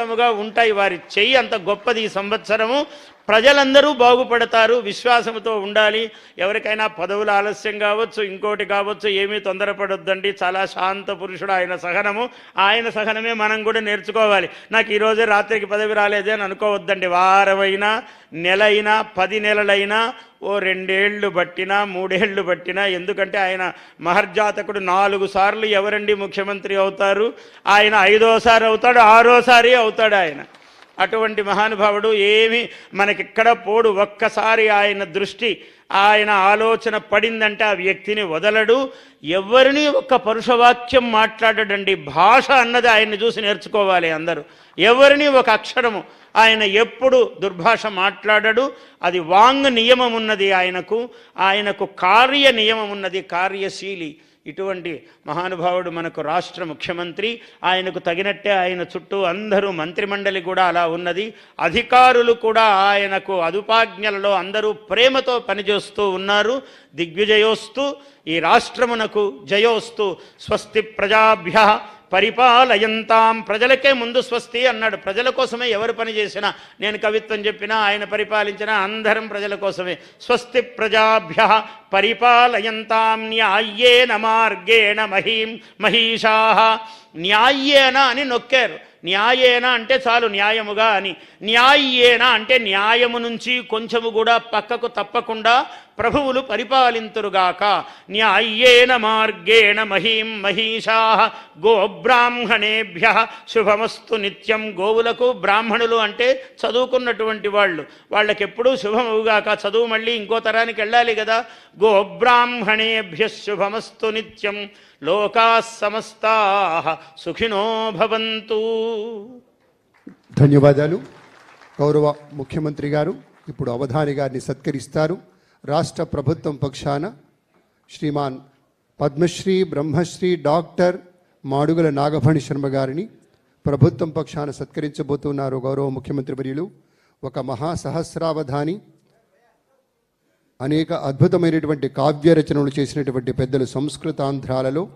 శాశ్వతముగా ఉంటాయి వారి చెయ్యి అంత గొప్పది ఈ సంవత్సరము. ప్రజలందరూ బాగుపడతారు విశ్వాసంతో ఉండాలి. ఎవరికైనా పదవులు ఆలస్యం కావచ్చు ఇంకోటి కావచ్చు ఏమీ తొందరపడొద్దండి. చాలా శాంత పురుషుడు ఆయన సహనము. ఆయన సహనమే మనం కూడా నేర్చుకోవాలి. నాకు ఈరోజే రాత్రికి పదవి రాలేదే అని అనుకోవద్దండి. వారమైనా నెల అయినా పది నెలలైనా ఓ రెండేళ్ళు పట్టినా మూడేళ్ళు పట్టినా ఎందుకంటే ఆయన మహర్జాతకుడు నాలుగు సార్లు ఎవరండి ముఖ్యమంత్రి అవుతారు? ఆయన ఐదోసారి అవుతాడు ఆరోసారి అవుతాడు ఆయన. అటువంటి మహానుభావుడు ఏమి మనకిక్కడ పోడు. ఒక్కసారి ఆయన దృష్టి ఆయన ఆలోచన పడిందంటే ఆ వ్యక్తిని వదలడు. ఎవరిని ఒక్క పరుషవాక్యం మాట్లాడడండి. భాష అన్నది ఆయన్ని చూసి నేర్చుకోవాలి అందరూ. ఎవరిని ఒక అక్షరము ఆయన ఎప్పుడు దుర్భాష మాట్లాడడు. అది వాంగ్ నియమం ఉన్నది ఆయనకు. ఆయనకు కార్య నియమం ఉన్నది కార్యశీలి. ఇటువంటి మహానుభావుడు మనకు రాష్ట్ర ముఖ్యమంత్రి ఆయనకు తగినట్టే ఆయన చుట్టూ అందరూ మంత్రిమండలి కూడా అలా ఉన్నది. అధికారులు కూడా ఆయనకు అదుపాజ్ఞలలో అందరూ ప్రేమతో పనిచేస్తూ ఉన్నారు. దిగ్విజయోస్తు ఈ రాష్ట్రమునకు జయోస్తు స్వస్తి ప్రజాభ్య పరిపాలయంతాం. ప్రజలకే ముందు స్వస్తి అన్నాడు. ప్రజల కోసమే ఎవరు పని చేసినా నేను కవిత్వం చెప్పినా ఆయన పరిపాలించినా అందరం ప్రజల కోసమే. స్వస్తి ప్రజాభ్య పరిపాలయంతాం. న్యాయ్యేన మార్గేణ మహీం మహిషా. న్యాయేన అని నొక్కారు. న్యాయేన అంటే చాలు న్యాయముగా అని. న్యాయ్యేన అంటే న్యాయము నుంచి కొంచెము కూడా పక్కకు తప్పకుండా ప్రభువులు పరిపాలింతురుగాక. న్యాయ్యేన మార్గేణ మహీం మహిషా గోబ్రాహ్మణేభ్య. శుభమస్తు నిత్యం గోవులకు బ్రాహ్మణులు అంటే చదువుకున్నటువంటి వాళ్ళు. వాళ్ళకెప్పుడూ శుభమవుగాక చదువు మళ్ళీ ఇంకో తరానికి వెళ్ళాలి కదా. గోబ్రాహ్మణేభ్య శుభమస్తు నిత్యం. లోకా సమస్తా సుఖినో భవంతు. ధన్యవాదాలు. గౌరవ ముఖ్యమంత్రి గారు ఇప్పుడు అవధాని గారిని సత్కరిస్తారు. రాష్ట్ర ప్రభుత్వం పక్షాన శ్రీమాన్ పద్మశ్రీ బ్రహ్మశ్రీ డాక్టర్ మాడుగుల నాగభణి శర్మ గారిని ప్రభుత్వం పక్షాన సత్కరించబోతున్నారు గౌరవ ముఖ్యమంత్రి వర్యులు. ఒక మహాసహస్రావధాని. అనేక అద్భుతమైనటువంటి కావ్య రచనలు చేసినటువంటి పెద్దలు సంస్కృతాంధ్రాలలో